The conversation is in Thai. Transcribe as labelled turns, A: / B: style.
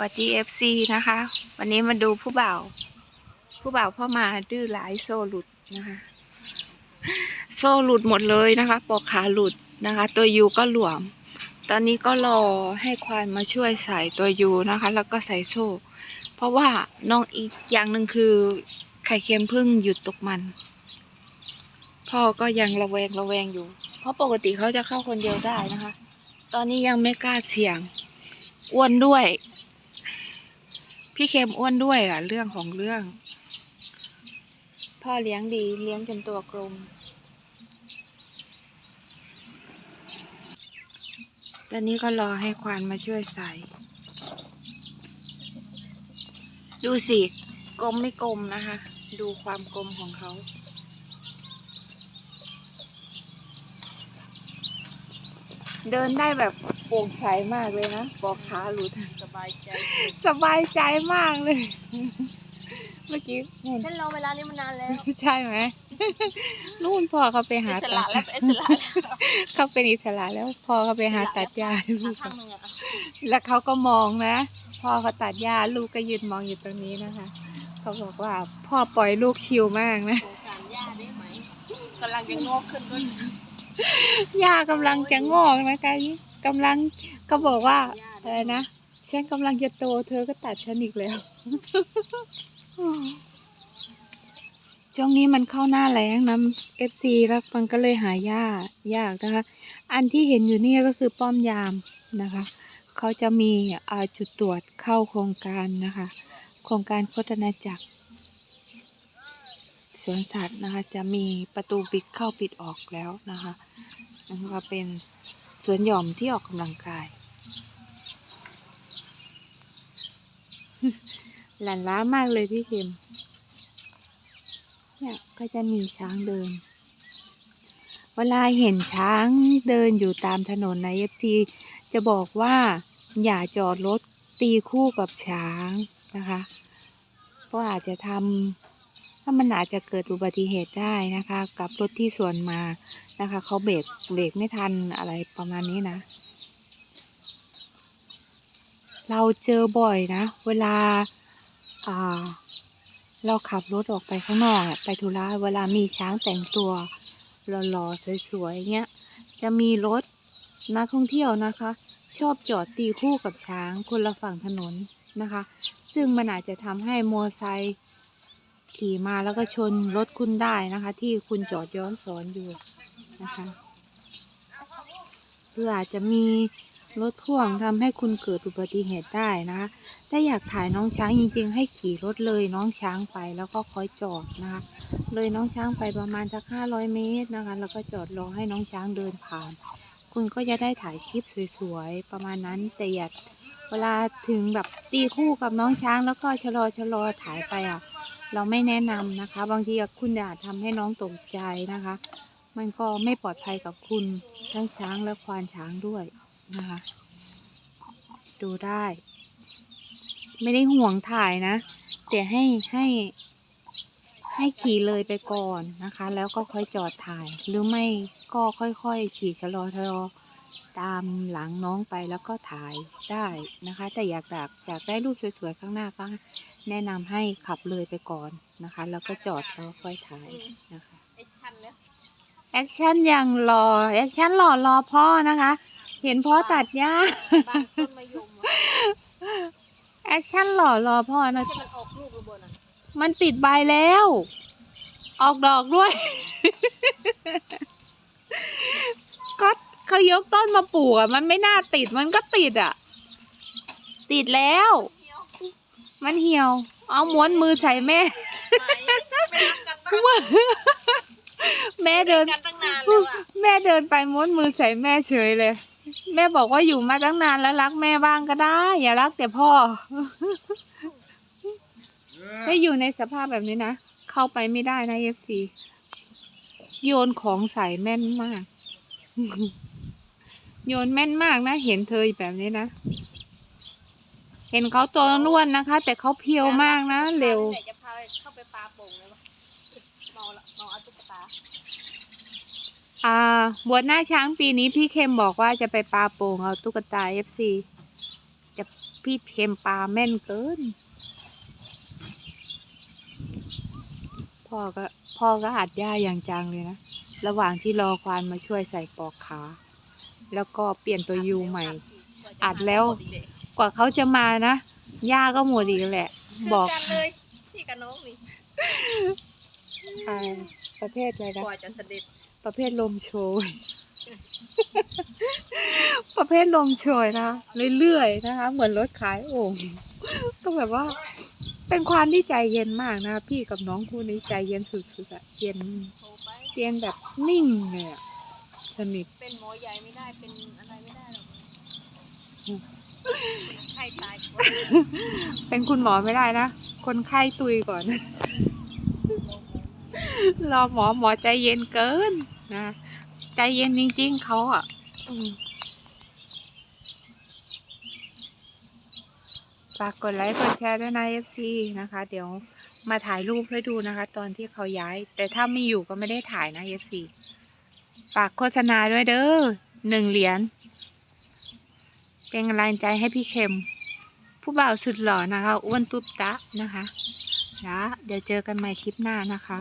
A: วัด GFC นะคะ วันนี้มาดูผู้บ่าวผู้บ่าวพ่อมาดื้อหลายโซ่หลุดนะคะ โซ่หลุดหมดเลยนะคะปอกขาหลุดนะคะ ตัวยูก็หลวม ตอนนี้ก็รอให้ควานมาช่วยใส่ตัวยูนะคะ แล้วก็ใส่โซ่ เพราะว่าน้องอีกอย่างหนึ่งคือไข่เค็มพิ่งหยุดตกมัน พ่อก็ยังระแวงระแวงอยู่ เพราะปกติเขาจะเข้าคนเดียวได้นะคะ ตอนนี้ยังไม่กล้าเสี่ยงอ้วนด้วย พี่เค็มอ้วนด้วยล่ะ เรื่องของเรื่อง พ่อเลี้ยงดีเลี้ยงจนตัวกลม ตอนนี้ก็รอให้ควานมาช่วยใส่ ดูสิกลมไม่กลมนะคะ ดูความกลมของเขา เดินได้แบบโปร่งใสมากเลยนะบอกขาหลุด
B: สบายใจ
A: สบายใจมากเลย เมื่อกี้เห็น
B: ฉันรอเวลานี้มานานแล้ว
A: ใช่ไหมนู่นพ่อเขาไปหา
B: อิส
A: ตั
B: ระ
A: ด
B: แล้วเป็นอิสระแล้ว
A: เขาเป็นอิสระแล้วพ่อเขาไปหาตัดหญ้าให้ลู
B: หากข้างหนึ่งอะ
A: แล้วเขาก็มองนะพ่อเขาตัดหญ้าลูกก็ยืนมองอยู่ตรงนี้นะคะ เขาบอกว่าพ่อปล่อยลูกชิวมากนะ
B: สงสารย่าได้ไหมกำลังจะงอกขึ้นด้วย
A: หญ้ากำลังจะงอกนะคะกำลังก็บอกว่าอะไรนะฉันกำลังจะโตเธอก็ตัดฉันอีกแล้ว ช่วงนี้มันเข้าหน้าแล้งน้ำเอฟซีแล้วมันก็เลยหายากยากนะคะ อันที่เห็นอยู่นี่ก็คือป้อมยามนะคะ เขาจะมีจุดตรวจเข้าโครงการนะคะ โครงการโฆษณาจักร สวนสัตว์นะคะ จะมีประตูปิดเข้าปิดออกแล้วนะคะนั่นก็เป็นสวนหย่อมที่ออกกำลังกาย หลันล้ามากเลยพี่เข็มเนี่ยก็จะมีช้างเดิน เวลาเห็นช้างเดินอยู่ตามถนนในเอฟซีจะบอกว่าอย่าจอดรถตีคู่กับช้างนะคะ เพราะอาจจะทำ ถ้ามันอาจจะเกิดอุบัติเหตุได้นะคะ กับรถที่สวนมานะคะเขาเบรกเบรกไม่ทันอะไรประมาณนี้นะ เราเจอบ่อยนะ เวลาอ่าเราขับรถออกไปข้างนอกไปธุระเวลามีช้างแต่งตัวหล่อๆสวยๆเงี้ยจะมีรถนักท่องเที่ยวนะคะ ชอบจอดตีคู่กับช้างคนละฝั่งถนนนะคะ ซึ่งมันอาจจะทำให้มอไซค์ ขี่มาแล้วก็ชนรถคุณได้นะคะ ที่คุณจอดย้อนสอนอยู่นะคะหรืออาจจะมีรถพ่วงทำให้คุณเกิดอุบัติเหตุได้นะคะถ้าอยากถ่ายน้องช้างจริง ๆ ให้ขี่รถเลยน้องช้างไปแล้วก็คอยจอดนะคะ เลยน้องช้างไปประมาณสักห้าร้อยเมตรนะคะ แล้วก็จอดรอให้น้องช้างเดินผ่าน คุณก็จะได้ถ่ายคลิปสวยๆประมาณนั้นแต่อย่าเวลาถึงแบบตีคู่กับน้องช้างแล้วก็ชะลอชะลอถ่ายไปอะ เราไม่แนะนำนะคะ บางทีคุณอาจทำให้น้องตกใจนะคะ มันก็ไม่ปลอดภัยกับคุณทั้งช้างและควานช้างด้วยนะคะ ดูได้ ไม่ได้ห่วงถ่ายนะแต่ให้ให้ให้ขี่เลยไปก่อนนะคะ แล้วก็ค่อยจอดถ่าย หรือไม่ก็ค่อยๆ ขี่ชะลอชะลอ ตามหลังน้องไปแล้วก็ถ่ายได้นะคะ แต่อยากแบบอยากได้รูปสวยๆข้างหน้าก็แนะนำให้ขับเลยไปก่อนนะคะ แล้วก็จอดแล้วค่อยถ่ายนะคะ
B: ไอ้ชันเนี่ย
A: แอคชั่นอย่างรอแอคชั่นหล่อรอพ่อนะคะ เห็นพ่อตัดหญ้า
B: บางต้นมะยมอะ
A: แอคชั่นหล่อรอพ่อนะ
B: ที่มันออกลูกระเบิดอะ
A: มันติดใบแล้ว ออกดอกด้วย ก็ เขายกต้นมาปลูกอะ มันไม่น่าติดมันก็ติดอะ ติดแล้ว มันเหี่ยว เอาม้วนมือใส่แม่
B: ไม่รักกันบ้าง
A: แม่เดิน
B: กันตั้งนาแล้วอะ
A: แม่เดินไปม้วนมือใส่แม่เฉยเลย แม่บอกว่าอยู่มาตั้งนานแล้วรักแม่บ้างก็ได้ อย่ารักแต่พ่อถ้าอยู่ในสภาพแบบนี้นะ เข้าไปไม่ได้นะเอฟซีโยนของใส่แม่นมาก โยนแม่นมากนะ เห็นเธอแบบนี้นะ เห็นเขาตัวน้วนนะคะ แต่เขาเพียวมากนะ เร็ว
B: ดี๋ยจะพาเข้าไปปลาโป่งเลยวะเมาละเมาเอาตุ๊กตา
A: อ่าบวชหน้าช้างปีนี้พี่เข้มบอกว่าจะไปปาโป่งเอาตุ๊กตาเอฟซีจะพี่เค็มปลาแม่นเกิน พ่อก็พ่อก็อัดหญ้าอย่างจังเลยนะ ระหว่างที่รอควานมาช่วยใส่ปลอกขา แล้วก็เปลี่ยนตัวยูใหม่ อัดแล้วกว่าเขาจะมานะหญ้าก็หมดอีกแหละ
B: บบอ
A: อกก
B: กันเลยพี่กับน้องนี่
A: ใช่ประเภทอะไรนะ
B: กว่าจะเสด็จ
A: ประเภทลมโชย ประเภทลมโชยนะเรื่อยๆนะคะ เหมือนรถขายโอ่งก็แบบว่า เป็นความที่ใจเย็นมากนะ พี่กับน้องคู่นี้ใจเย็นสุดๆอะเย็น
B: โทรไป
A: เย็นแบบนิ่งเลยอะ สนิท
B: เป็นหมอใหญ่ไม่ได้เป็นอะไรไม่ได้หรอก
A: อืม
B: ใครตายก่อน
A: เป็นคุณหมอไม่ได้นะ คนไข้ตุยก่อน รอหมอหมอใจเย็นเกินนะ ใจเย็นจริง ๆเขาอะอืมฝากกดไลค์กดแชร์ด้วยนะ FC นะคะ เดี๋ยวมาถ่ายรูปให้ดูนะคะ ตอนที่เขาย้าย แต่ถ้าไม่อยู่ก็ไม่ได้ถ่ายนะ FC ฝากโฆษณาด้วยเด้อหนึ่งเหรียญ เป็นกำลังใจให้พี่เข็ม ผู้บ่าวสุดหล่อนะคะ อ้วนตุ๊บตะนะคะ แล้วเดี๋ยวเจอกันใหม่คลิปหน้านะคะ